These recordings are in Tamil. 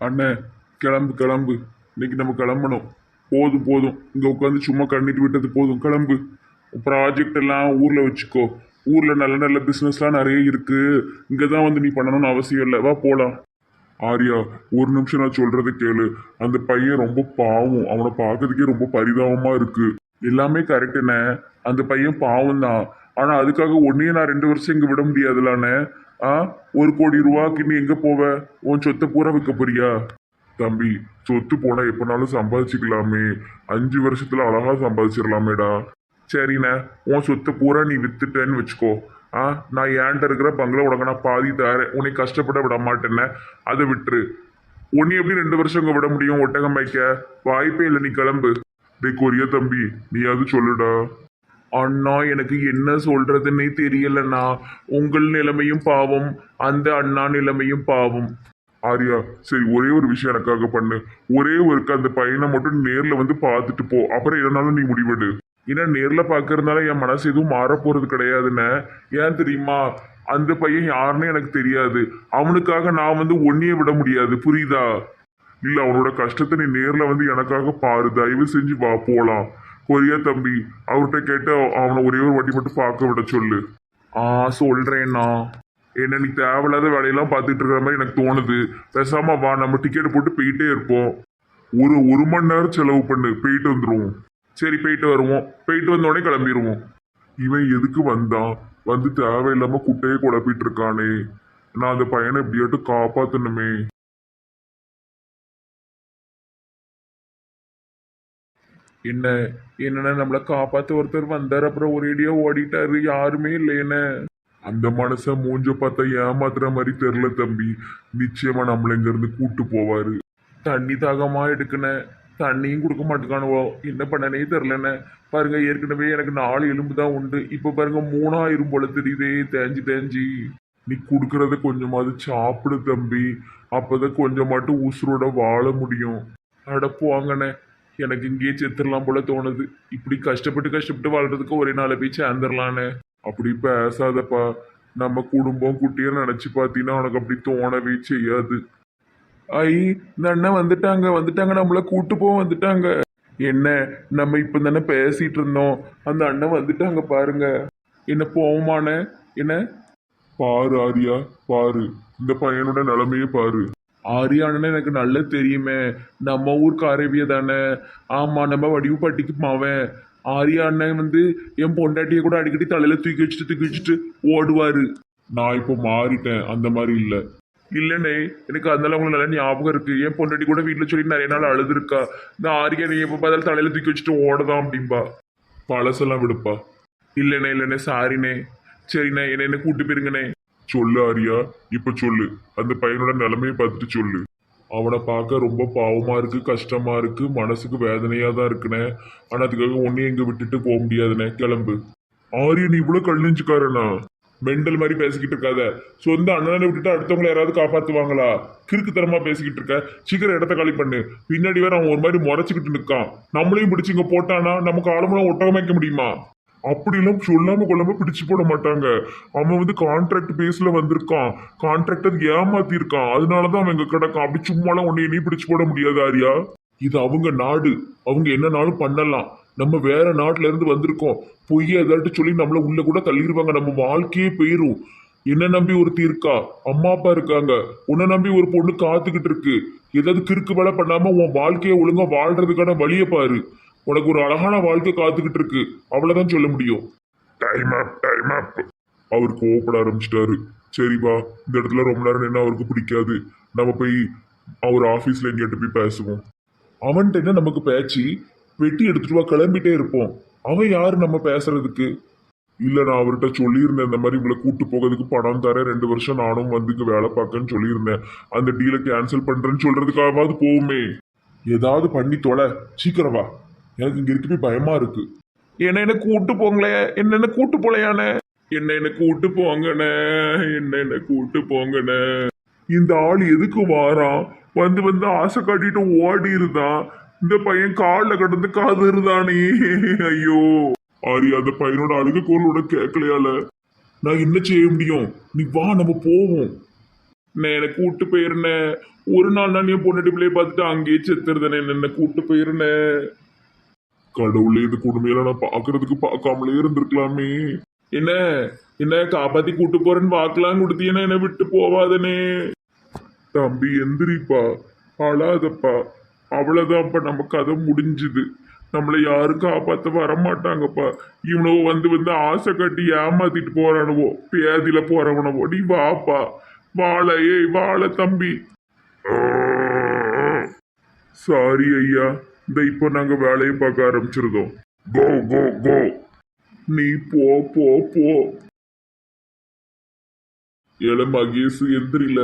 அண்ணே கிளம்பு கிளம்பு. இன்னைக்கு நம்ம கிளம்பணும். போதும் போதும். இங்கே உட்காந்து சும்மா கண்ணிட்டு விட்டது போதும். கிளம்பு. ப்ராஜெக்ட் எல்லாம் ஊரில் வச்சுக்கோ. ஊரில் நல்ல நல்ல பிஸ்னஸ்லாம் நிறைய இருக்குது இங்கே தான் வந்து நீ பண்ணணும்னு அவசியம் இல்லை. வா போகலாம் ஆரியா ஒரு நிமிஷம் நான் சொல்கிறத கேளு. அந்த பையன் ரொம்ப பாவம். அவனை பார்க்கறதுக்கே ரொம்ப பரிதாபமாக இருக்குது எல்லாமே கரெக்டுண்ணே அந்த பையன் பாவம் தான் ஆனால் அதுக்காக ஒன்றையும் நான் ரெண்டு வருஷம் இங்கே விட முடியாதுலாண்ணே ஆ? ஒரு கோடி ரூபாய்க்கு நீ எங்க போவ? உன் சொத்தை பூரா விற்க போறியா? தம்பி சொத்து போனா எப்பனாலும் சம்பாதிச்சுக்கலாமே. அஞ்சு வருஷத்துல அழகா சம்பாதிச்சிடலாமேடா சரிண்ணே உன் சொத்தை பூரா நீ வித்துட்டேன்னு வச்சுக்கோ. ஆ நான் ஏன்ட்ட இருக்கிற பங்களா உனக்கு நான் பாதி தரேன். உன்னை கஷ்டப்பட விட மாட்டேன்ன. அதை விட்டுரு. உன்னை எப்படி ரெண்டு வருஷம் இங்க விட முடியும் ஒட்டகம் வைக்க வாய்ப்பே இல்லை நீ கிளம்பு. டே கொரியா தம்பி நீ அது சொல்லுடா. அண்ணா எனக்கு என்ன சொல்றதுன்னே தெரியலண்ணா. உங்கள் நிலைமையும் பாவம் அந்த அண்ணா நிலைமையும் பாவம். ஆரியா சரி ஒரே ஒரு விஷயம் எனக்காக பண்ணு. ஒரே ஒருக்கு அந்த பையனை மட்டும் நேர்ல வந்து பார்த்துட்டு போ. அப்புறம் எதனாலும் நீ முடிவெடு. ஏன்னா நேர்ல பார்க்கறதுனால என் மனசு எதுவும் மாற போறது ஏன் தெரியுமா? அந்த பையன் யாருன்னு எனக்கு தெரியாது. அவனுக்காக நான் வந்து ஒன்னியே விட முடியாது. புரியுதா? இல்ல அவனோட கஷ்டத்தை நீ நேர்ல வந்து எனக்காக பாரு. தயவு செஞ்சு வா போலாம். கொரியா தம்பி அவர்கிட்ட கேட்டு அவனை ஒரே ஒரு வாட்டி மட்டும் பார்க்க விட சொல்லு. ஆ சொல்றேண்ணா. என்ன நீ தேவையில்லாத வேலையெல்லாம் பார்த்துட்டு இருக்கிற மாதிரி எனக்கு தோணுது. பேசாம வா நம்ம டிக்கெட் போட்டு போயிட்டே இருப்போம். ஒரு ஒரு மணி நேரம் செலவு பண்ணு போயிட்டு வந்துருவோம். சரி போயிட்டு வருவோம். போயிட்டு வந்தோடனே கிளம்பிடுவோம் இவன் எதுக்கு வந்தான்? வந்து தேவையில்லாம குட்டையை குழப்பிட்டு இருக்கானே. நான் அந்த பையனை எப்படியாட்டும் காப்பாத்தணுமே. என்ன என்னன்னா நம்மளை காப்பாத்த ஒருத்தர் வந்தார் அப்புறம் ஒரேடியா ஓடிட்டாரு யாருமே இல்லை என்ன அந்த மனுஷன் மூஞ்ச பார்த்தா ஏமாத்துற மாதிரி தெரியல தம்பி. நிச்சயமா நம்மள இங்க இருந்து கூட்டு போவாரு. தண்ணி தாகமா எடுக்கண தண்ணியும் கொடுக்க மாட்டேக்கானுவோ? என்ன பண்ணனே தெரிலண்ணே பாருங்க ஏற்கனவே எனக்கு நாலு எலும்பு தான் உண்டு. இப்போ பாருங்க மூணாயிரம் போல தெரியுதே தேஞ்சு தேஞ்சு. நீ கொடுக்கறத கொஞ்சமாவது சாப்பிடு தம்பி. அப்பதான் கொஞ்சமாட்டும் உசுரோட வாழ முடியும். அட போங்கண்ணே. எனக்கு இங்கேயே செத்துடலாம் போல தோணுது. இப்படி கஷ்டப்பட்டு கஷ்டப்பட்டு வாழ்றதுக்கு ஒரே நாளை போய் சேர்ந்துடலான்னு அப்படி பேசாதப்பா. நம்ம குடும்பம் குட்டியும் நினைச்சு பார்த்தீங்கன்னா உனக்கு அப்படி தோணவே செய்யாது. ஐ இந்த அண்ணன் வந்துட்டாங்க. வந்துட்டாங்க. நம்மள கூட்டு போக வந்துட்டாங்க. என்ன நம்ம இப்போ தானே பேசிட்டு இருந்தோம். அந்த அண்ணன் வந்துட்டாங்க பாருங்க. என்ன போவோமான? என்ன? பாரு ஆரியா. பாரு. இந்த பையனோட நிலைமையை பாரு. ஆரியானன்னு எனக்கு நல்லா தெரியுமே. நம்ம ஊருக்கு அரேபிய தானே? ஆமாம் நம்ம வடிவு பட்டிக்கு மாவன் ஆரியா அண்ணன் வந்து என் பொண்டாட்டியை கூட அடிக்கடி தலையில தூக்கி வச்சுட்டு தூக்கி வச்சுட்டு ஓடுவாரு. நான் இப்போ மாறிட்டேன். அந்த மாதிரி இல்லை. இல்லைண்ணே எனக்கு அதனால உங்களுக்கு நல்லா ஞாபகம் இருக்கு. என் பொண்டாட்டி கூட வீட்டில் சொல்லி நிறைய நாள் அழுதுருக்கா. இந்த ஆரியா நீ எப்போ பார்த்தாலும் தலையில தூக்கி வச்சுட்டு ஓடதான் அப்படின்பா பழசெல்லாம் விடுப்பா. இல்லைண்ணே இல்லைண்ணே சாரிண்ணே சரிண்ணே என்ன என்ன கூட்டு போயிருங்கண்ணே. சொல்லு ஆரியா. இப்ப சொல்லு. அந்த பையனோட நிலைமையை பார்த்துட்டு சொல்லு. அவனை பார்க்க ரொம்ப பாவமா இருக்கு கஷ்டமா இருக்கு மனசுக்கு வேதனையா தான் இருக்குண்ணே ஆனா அதுக்காக ஒன்னையும் எங்க விட்டுட்டு போக முடியாதுண்ணே கிளம்பு. ஆரியா நீ இவ்வளவு கழிஞ்சுக்காரனா மெண்டல் மாதிரி பேசிக்கிட்டு இருக்காத. சொந்த அண்ணனை விட்டுட்டு அடுத்தவங்களை யாராவது காப்பாத்துவாங்களா? கிறுக்குத்தனமா பேசிக்கிட்டு இருக்க. சீக்கிரம் இடத்த காலி பண்ணு. பின்னாடி வேற அவன் ஒரு மாதிரி முறைச்சிக்கிட்டு நிற்கான் நம்மளையும் பிடிச்சு இங்க போட்டானா? நமக்கு ஆளுமெல்லாம் ஒட்டகம் வைக்க முடியுமா? அப்படிலாம் சொல்லாம கொள்ளாம பிடிச்சு போட மாட்டாங்க. அவன் வந்து கான்ட்ராக்ட் பேஸ்ல வந்திருக்கான். கான்ட்ராக்ட் அது அதனால தான் அதனாலதான் அவன் இங்க கிடக்கான். அப்படி சும்மாலாம் உன்னை நீ பிடிச்சு போட முடியாது ஆரியா. இது அவங்க நாடு. அவங்க என்னனாலும் பண்ணலாம். நம்ம வேற நாட்டுல இருந்து வந்திருக்கோம். பொய் ஏதாட்டு சொல்லி நம்மள உள்ள கூட தள்ளிடுவாங்க நம்ம வாழ்க்கையே போயிரும். என்ன நம்பி ஒரு இருக்கா? அம்மா அப்பா இருக்காங்க. உன்னை நம்பி ஒரு பொண்ணு காத்துக்கிட்டு இருக்கு. ஏதாவது கிறுக்கு வேலை பண்ணாம உன் வாழ்க்கையை ஒழுங்கா வாழ்றதுக்கான வழியை பாரு. உனக்கு ஒரு அழகான வாழ்க்கை காத்துக்கிட்டு இருக்கு. அவ்வளவுதான் சொல்ல முடியும். டைம் அப் டைம் அப் அவர் கோவப்பட ஆரம்பிச்சிட்டாரு. சரிப்பா இந்த இடத்துல ரொம்ப நேரம் நின்று அவருக்கு பிடிக்காது. நம்ம போய் அவர் ஆஃபீஸில் எங்கிட்ட போய் பேசுவோம். அவன்கிட்ட என்ன நமக்கு பேச்சு? வெட்டி எடுத்துட்டு வா கிளம்பிட்டே இருப்போம். அவன் யாரு நம்ம பேசுறதுக்கு? இல்லை நான் அவர்கிட்ட சொல்லியிருந்தேன் இந்த மாதிரி உங்களை கூட்டு போகிறதுக்கு பணம் தரேன். ரெண்டு வருஷம் நானும் வந்து வேலை பார்க்கன்னு சொல்லியிருந்தேன். அந்த டீலை கேன்சல் பண்ணுறேன்னு சொல்கிறதுக்காகவாது போவுமே. ஏதாவது பண்ணி தொலை. சீக்கிரம் வா. எனக்கு இங்க இருக்கவே பயமா இருக்கு. என்ன என்ன கூட்டு போங்களே என்ன என்ன கூட்டு போலையானே? என்ன என்ன கூட்டு போங்கண்ணே என்ன என்ன கூட்டு போங்கண்ணே. இந்த ஆள் எதுக்கு வாரான்? வந்து வந்து ஆசை காட்டிட்டு ஓடி இருந்தான். இந்த பையன் காலில் கடந்து காதுருதானே. ஐயோ. ஆரி அந்த பையனோட அழுக குரலோட கேட்கலையால? நான் என்ன செய்ய முடியும்? நீ வா நம்ம போவோம். நான் எனக்கு கூட்டு போயிருந்தேன் ஒரு நாள் நான் என் பொண்ணு பிள்ளைய பார்த்துட்டு அங்கேயே செத்துருதானே என்ன கூட்டு போயிருந்தேன் கடவுளே இது கொடுமையில நான் பாக்குறதுக்கு பார்க்காமலே இருந்திருக்கலாமே. என்ன என்ன காப்பாத்தி கூட்டு போறேன்னு பார்க்கலாம் கொடுத்தீங்கன்னா என்ன விட்டு போவாதனே. தம்பி எந்திரிப்பா. அழாதப்பா. அவ்வளவுதான்ப்பா நம்ம கதை முடிஞ்சுது. நம்மளை யாரும் காப்பாத்த வரமாட்டாங்கப்பா. இவனவோ வந்து வந்து ஆசை கட்டி ஏமாத்திட்டு போறானவோ பேதியில போறவனவோ. நீ வாப்பா. வாழ ஏய் வாழ தம்பி. சாரி ஐயா. இந்த இப்போ நாங்க வேலையை பார்க்க ஆரம்பிச்சிருக்கோம் கோ கோ கோ. நீ போ போ போ. ஏல மகேஷ் எந்திரில.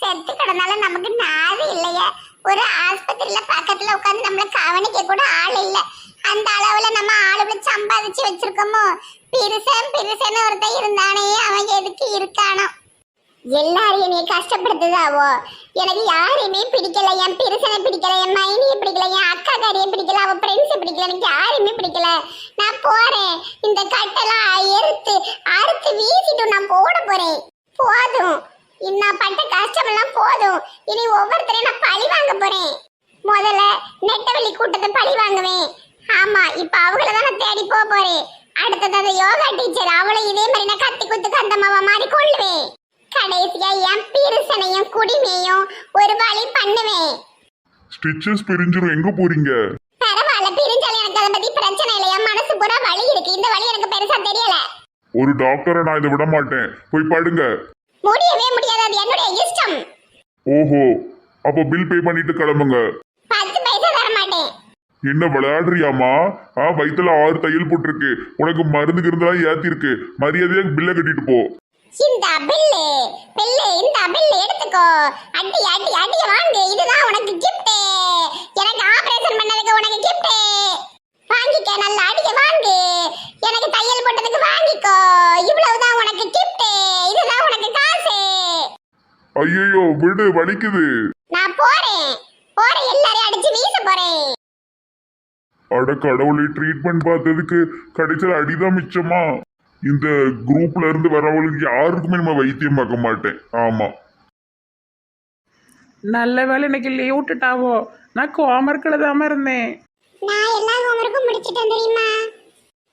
செத்து கிடந்தாலும் நமக்கு நாவே இல்லையா. ஒரு ஆஸ்பத்திரியில பக்கத்துல உட்காந்து நம்மள கவனிக்க கூட ஆள் இல்ல. அந்த அளவுல நம்ம ஆளுகளை சம்பாதிச்சு வச்சிருக்கோமோ? பெருசன் பெருசன்னு ஒருத்தன் இருந்தானே அவன் எதுக்கு இருக்கானோ? எல்லாரையும் நீ கஷ்டப்படுத்துதாவோ? எனக்கு யாரையுமே பிடிக்கல என் பெருசனை பிடிக்கல என் மைனியை பிடிக்கல என் அக்கா காரியை பிடிக்கல அவள் ஃப்ரெண்ட்ஸை பிடிக்கல எனக்கு யாரையுமே பிடிக்கல. நான் போறேன். இந்த கட்டெல்லாம் அறுத்து அறுத்து வீசிட்டு நான் போட போறேன். போதும். நான் பட்ட கஷ்டமெல்லாம் போதும். இனி ஒவ்வொருத்தரையும் நான் பழி வாங்க போறேன். முதல்ல நெட்டவெளி கூட்டத்தை பழி வாங்குவேன். ஆமா இப்ப அவங்கள தான் நான் தேடி போக போறேன். அடுத்தது அந்த யோகா டீச்சர் அவளை இதே மாதிரி நான் கத்தி குத்து கந்தமாவா மாதிரி கொள்ளுவேன் கடைசியா என் பீரிசனையும் குடிமையும் ஒரு வழி பண்ணுவேன் ஸ்டிச்சஸ் பிரிஞ்சிரும். எங்க போறீங்க? பரவாயில்ல பிரிஞ்சாலும் எனக்கு அதை பத்தி பிரச்சனை இல்லை என் மனசு பூரா வலி இருக்கு. இந்த வழி எனக்கு பெருசா தெரியல. ஒரு டாக்டரை நான் இதை விட மாட்டேன். போய் படுங்க. முடியவே முடியாது. அது என்னுடைய இஷ்டம். ஓஹோ. அப்போ பில் பே பண்ணிட்டு கிளம்புங்க. பத்து பைசா தர மாட்டேன். என்ன விளையாடுறியாமா ஆ வயித்துல ஆறு தையல் போட்டிருக்கு. உனக்கு மருந்து கிருந்தெல்லாம் ஏத்தி இருக்கு மரியாதையா பில்லை கட்டிட்டு போ. இந்த பில்லு பில்லு இந்த பில்லு எடுத்துக்கோ. அடி அடி அடி வாங்கு. இதுதான் உனக்கு gift. எனக்கு ஆபரேஷன் பண்ணதுக்கு உனக்கு gift. வாங்கிக்க நல்ல அடிய வாங்கு. எனக்கு தையல் போட்டதுக்கு வாங்கிக்கோ. இவ்வளவுதான் உனக்கு gift. இதுதான் உனக்கு காசு. ஐயோ விடு வலிக்குது. நான் போறேன். போறேன் எல்லாரையும் அடிச்சு வீச போறேன். அட கடவுளை ட்ரீட்மெண்ட் பார்த்ததுக்கு கடைசியில் அடிதான் மிச்சமா? இந்த குரூப்ல இருந்து வரவங்களுக்கு யாருக்குமே நம்ம வைத்தியம் பார்க்க மாட்டேன். ஆமா. நல்ல வேலை இன்னைக்கு லீவ் விட்டுட்டாவோ. நான் கோமர்க்கில் தாம இருந்தேன். நான் எல்லா ஹோம்ஒர்க்கும் முடிச்சிட்டேன் தெரியுமா?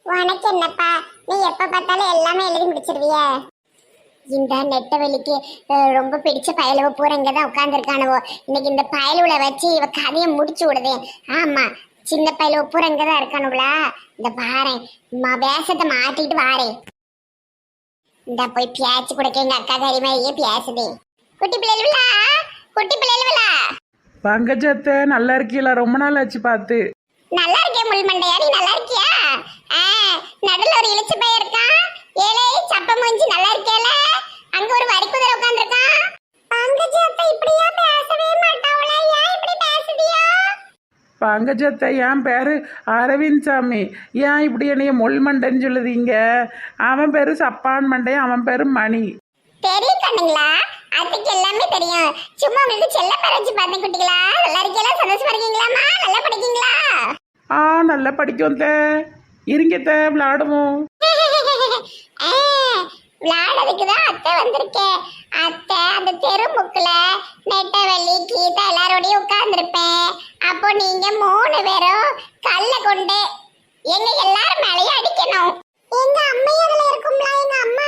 உனக்கு என்னப்பா? நீ எப்ப பார்த்தாலும் எல்லாமே எழுதி முடிச்சிருவிய? இந்த நெட்ட வெளிக்கு ரொம்ப பிடிச்ச பயலுவ பூரா இங்க தான் உட்காந்துருக்கானுவோ இன்னைக்கு இந்த பயலுவல வச்சு இவ கதையை முடிச்சு விடுதேன். ஆமா சின்ன பூரா இங்க தான் இருக்கானுங்களா? இந்த பாறேன் வேஷத்தை மாட்டிட்டு வாரேன் இந்த போய் பேச்சு கொடுக்க எங்க அக்கா காரி மாதிரியே பேசுதே குட்டி பிள்ளைகளா குட்டி பிள்ளைகளா பங்கஜத்தை நல்லா இருக்கீங்களா ரொம்ப நாள் ஆச்சு பார்த்து. நல்லா இருக்கேன் முள்மண்டையா நீ நல்லா இருக்கியா? நடுல ஒரு இழிச்சு பையன் இருக்கான் ஏலே சப்ப மூஞ்சி நல்லா இருக்கேல அங்க ஒரு வரி குதிரை உட்கார்ந்திருக்கான் பங்கஜ அப்ப இப்படியா பேசவே மாட்டாவளா. ஏன் பங்கஜத்தை என் பேர் அரவிந்த் சாமி. ஏன் இப்படி என்னைய மொல்மண்டைன்னு சொல்லுதீங்க? அவன் பேர் சப்பான் மண்டை அவன் பேர் மணி. தெரியும் கண்ணுங்களா? அதுக்கு எல்லாமே தெரியும். சும்மா உங்களுக்கு செல்ல பேர் வச்சு பார்த்தேன் குட்டிகளா? நல்லா இருக்கீங்களா? சந்தோஷமா இருக்கீங்களாமா நல்லா படிக்கீங்களா? ஆ நல்லா படிக்கும் தே. இருங்க தே விளாடுவோம் விளையாடுறதுக்கு தான் அத்தை வந்திருக்கேன் அத்தை அந்த தெருமுக்கில் நெட்டவள்ளி கீதா எல்லாரோடையும் உட்கார்ந்துருப்பேன். அப்போ நீங்க மூணு பேரும் கல்ல கொண்டு எங்க எல்லாரும் மேலேயும் அடிக்கணும். எங்க அம்மையர்ல இருக்கும்ல எங்க அம்மா.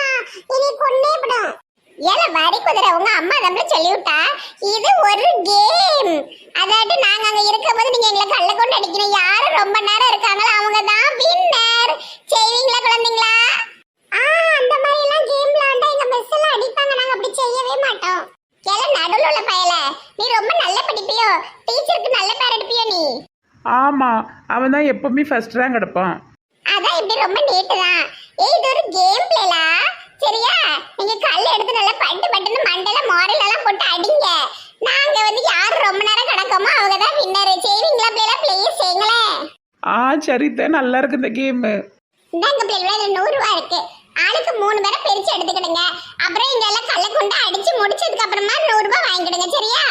இனி கொண்டே விடும். ஏல வரி குதிரை உங்க அம்மா நம்மள சொல்லிவிட்டா? இது ஒரு கேம் அதாவது நாங்க அங்க இருக்கும்போது நீங்க எங்களை கல்ல கொண்டு அடிக்கணும். யாரும் ரொம்ப நேரம் இருக்காங்களோ அவங்க தான் வின்னர் செய்வீங்களா குழந்தைங்களா? ஆ அந்த மாதிரி எல்லாம் கேம் விளையாண்டா எங்க மிஸ் எல்லாம் அடிப்பாங்க. நாங்க அப்படி செய்யவே மாட்டோம். ஏல நடுவுல உள்ள பயல. நீ ரொம்ப நல்ல படிப்பியோ? டீச்சருக்கு நல்ல பேர் எடுப்பியோ நீ? ஆமாம் அவன் தான் எப்பவுமே ஃபர்ஸ்ட் ரேங்க் எடுப்பான். அதான் இப்படி ரொம்ப நீட்டு தான். ஏய் இது ஒரு கேம் பிளேலா சரியா? நீங்க கல் எடுத்து நல்லா பட்டு பட்டுன்னு மண்டையில மோரல் எல்லாம் போட்டு அடிங்க. நாங்க வந்து யார் ரொம்ப நேரம் கிடக்கோமோ அவங்க தான் வின்னர் செய்வீங்களா பிளேலா ப்ளீஸ் செய்யுங்களேன். ஆ சரி தே நல்லா இருக்கு இந்த கேமு இந்தாங்க பிள்ளைகளா இதுல நூறு ரூபாய் இருக்கு. ஆளுக்கு மூணு பேரை பிரிச்சு எடுத்துக்கிடுங்க. அப்புறம் இங்க எல்லாம் கல்ல கொண்டு அடிச்சு முடிச்சதுக்கு அப்புறமா நூறு ரூபாய் வாங்கிடுங்க சரியா?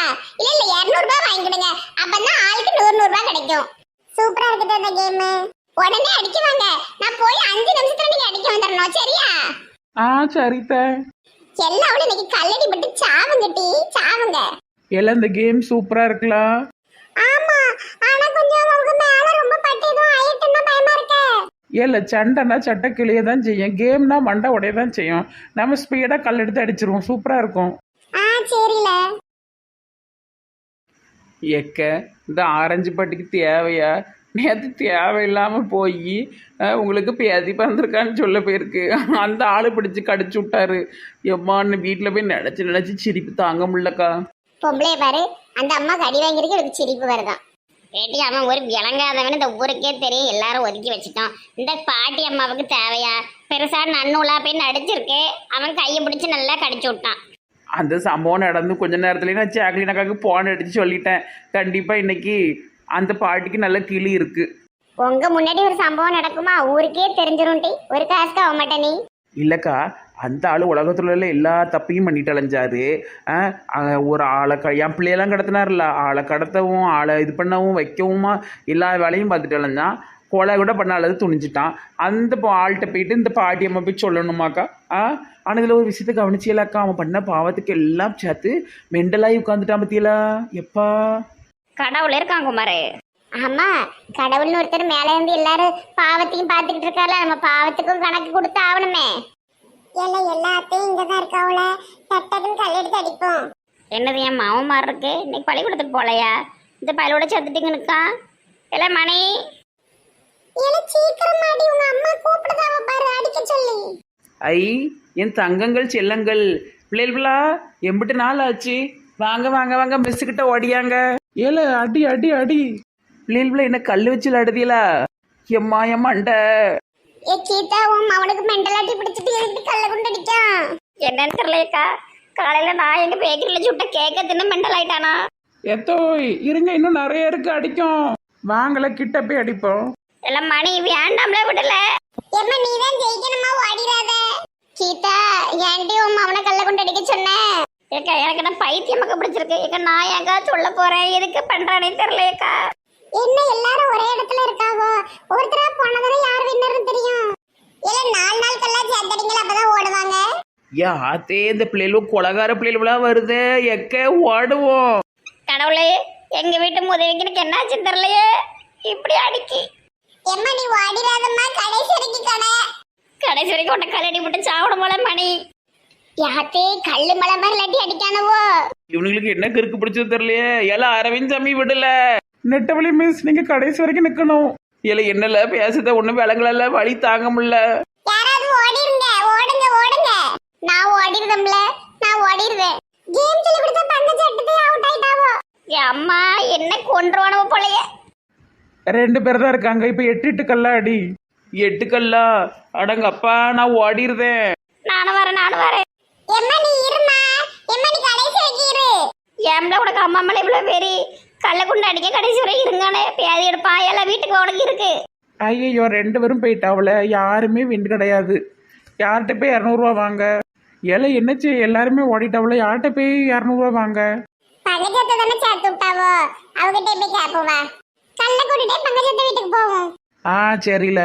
இல்ல இல்ல இருநூறு ரூபாய் வாங்கிடுங்க. அப்பதான் ஆளுக்கு நூறு நூறு ரூபாய் கிடைக்கும். சூப்பரா இருக்குது இந்த கேம் உடனே அடிக்க வாங்க. நான் போய் அஞ்சு நிமிஷத்துல நீங்க அடிக்க வந்துடணும் சரியா? ஆ சரி தே எல்லாவளும் இன்னைக்கு கல்லடி பட்டு சாவுங்க டி சாவுங்க. எல்லாம் இந்த கேம் சூப்பராக இருக்கலாம். ஆமா ஆனா கொஞ்சம் உங்களுக்கு மேல ரொம்ப பட்டு எதுவும் ஏல சண்டைனா சட்டை கிளிய தான் செய்யும். கேம்னா மண்டை உடைய தான் செய்யும். நம்ம ஸ்பீடாக கல் எடுத்து அடிச்சிருவோம். சூப்பராக இருக்கும். ஆ சரில. எக்க இந்த ஆரஞ்சு பட்டிக்கு தேவையா? நேற்று தேவையில்லாமல் போய் உங்களுக்கு பேதி பிறந்திருக்கான்னு சொல்ல போயிருக்கு. அந்த ஆள் பிடிச்சி கடிச்சு விட்டாரு. எம்மான்னு வீட்டில் போய் நினச்சி நினச்சி சிரிப்பு தாங்க முடியலக்கா. பொம்பளை பாரு அந்த அம்மா கடி வாங்கிருக்கு எனக்கு சிரிப்பு வருதான். ஏட்டி அவன் ஒரு விளங்காதவன். இந்த ஊருக்கே தெரியும் எல்லாரும் ஒதுக்கி வச்சுட்டோம். இந்த பாட்டி அம்மாவுக்கு தேவையா? பெருசா நன்னூலா போய் நடிச்சிருக்கு. அவன் கையை பிடிச்சி நல்லா கடிச்சு விட்டான். அந்த சம்பவம் நடந்து கொஞ்ச நேரத்துலேயே நான் சாக்லினாக்காக்கு போன் அடித்து சொல்லிட்டேன். கண்டிப்பாக இன்னைக்கு அந்த பாட்டிக்கு நல்ல கிளி இருக்குது உங்க முன்னாடி ஒரு சம்பவம் நடக்குமா? ஊருக்கே தெரிஞ்சிரும் டி. ஒரு காசுக்கு ஆக மாட்டே நீ. இல்லைக்கா அந்த ஆள் உலகத்துல உள்ள எல்லா தப்பையும் பண்ணிட்டு அலைஞ்சாரு. ஒரு ஆளை க என் பிள்ளையெல்லாம் கடத்தினார்ல ஆளை கடத்தவும் ஆளை இது பண்ணவும் வைக்கவுமா எல்லா வேலையும் பார்த்துட்டு அலைஞ்சான் கொலை கூட பண்ண அளவு துணிஞ்சிட்டான். அந்த ஆள்கிட்ட போயிட்டு இந்த பாட்டி அம்மா போய் சொல்லணுமாக்கா? ஆ ஆனால் இதில் ஒரு விஷயத்தை கவனிச்சியலாக்கா அவன் பண்ண பாவத்துக்கு எல்லாம் சேர்த்து மெண்டலாகி உட்காந்துட்டான் பத்தியலா? எப்பா? கடவுள் இருக்கான் குமாரு. ஆமா கடவுள்னு ஒருத்தர் மேல இருந்து எல்லாரும் பாவத்தையும் பார்த்துக்கிட்டு இருக்கால நம்ம பாவத்துக்கும் கணக்கு கொடுத்து ஆகணுமே. இல்ல எல்லாத்தையும் இங்கதான் இருக்காவுல தட்டதும் கல் எடுத்து அடிப்போம். என்னது என் மாமன் மாதிரி இருக்கு? இன்னைக்கு பள்ளிக்கூடத்துக்கு போலையா இந்த பள்ளியோட சேர்த்துட்டீங்கன்னுக்கா இல்ல மணி. இல்ல சீக்கிரம் மாடி உங்க அம்மா கூப்பிடுதாவ பாரு அடிக்க சொல்லி. ஐ என் தங்கங்கள் செல்லங்கள் பிள்ளைகளா எம்பிட்டு நாள் ஆச்சு. வாங்க வாங்க வாங்க மிஸ் கிட்ட ஓடியாங்க. ஏல அடி அடி அடி. பிள்ளைகள என்ன கல் வச்சு அடுதியலா எம்மா எம்மாண்ட. ஏ கீதா உன் அவனுக்கு மெண்டலாட்டி பிடிச்சிட்டு எதுக்கு கல்ல கொண்டு அடிக்கான் என்னன்னு தெரியலையக்கா. காலையில நான் எங்க பேக்கரியில சுட்ட கேக்க தின்னு மெண்டல் ஆயிட்டானா? எத்தோ இருங்க இன்னும் நிறைய இருக்கு அடிக்கும். வாங்கல கிட்ட போய் அடிப்போம். எல்லாம் மணி வேண்டாம்ல விடல. எம்மா நீ தான் ஜெயிக்கணுமா? ஓடிராத கீதா ஏன்டி உன் அவனை கல்ல கொண்டு அடிக்க சொன்னேன் ஏக்கா எனக்கு என்ன பைத்தியமாக்க பிடிச்சிருக்கு. ஏக்கா நான் எங்க சொல்ல போறேன்? எதுக்கு பண்றானே தெரியலையக்கா. என்ன எல்லாரும் ஒரே இடத்துல இருக்காவோ? ஒருத்தரா போனதானே யார் வின்னர்னு தெரியும் இல்ல நாலு நாள் கல்லா சேர்த்தடிங்களா அப்பதான் ஓடுவாங்க? யா ஆத்தே இந்த பிள்ளைகளும் கொலகார பிள்ளைகளா வருதே. எக்க ஓடுவோம். கடவுளே எங்க வீட்டு முதவிக்கு எனக்கு என்னாச்சுன்னு தெரியலையே. இப்படி அடிக்கி. எம்மா நீ ஓடிராதம்மா கடைசி வரைக்கும் கடை. கடைசி வரைக்கும் உன்னை கல்லடி போட்டு சாப்பிட போல மணி. யாத்தே கல்லு மலை மாதிரி லட்டி அடிக்கானவோ? இவனுங்களுக்கு என்ன கிறுக்கு பிடிச்சது தெரியலையே. எல்லாம் அரவிந்த் சாமி விடல. நெட்டவழி மிஸ் நீங்க கடைசி வரைக்கும் நிக்கணும். இல்ல என்னல பேசுத ஒண்ணும் விளங்கல வழி தாங்க முடியல. நான் ஓடிருதம்ல நான் ஓடிருவேன். கேம் சொல்லி கொடுத்த பங்கஜ எடுத்து அவுட் ஆயிட்டாவோ? அம்மா என்ன கொன்றுவானவோ போலயே. ரெண்டு பேர் தான் இருக்காங்க இப்ப எட்டு எட்டு கல்லா அடி. எட்டு கல்லா? அடங்கப்பா நான் ஓடிடுதேன் நானும் வரேன் நானும் வரேன். எம்மா நீ இருமா எம்மா நீ கடைசி வரைக்கும் இரு. ஏம்ல உனக்கு அம்மா மேல இவ்வளவு பேரி கள்ள குண்டு அடிக்க கடைசி வரை இருங்கானே பேதி எடுப்பான் எல்லாம் வீட்டுக்கு உனக்கு இருக்கு. ஐயோ ரெண்டு பேரும் போயிட்டாவுல. யாருமே வின் கிடையாது. யார்கிட்ட போய் இரநூறுவா வாங்க? ஏல என்னச்சு? எல்லாருமே ஓடிட்டாவுல. யார்கிட்ட போய் இரநூறுவா வாங்க? பங்கஜத்தை தானே சேர்த்து விட்டாவோ? அவகிட்ட போய் கேப்போவா கள்ள கூட்டிட்டே பங்கஜத்தை வீட்டுக்கு போவோம். ஆ சரில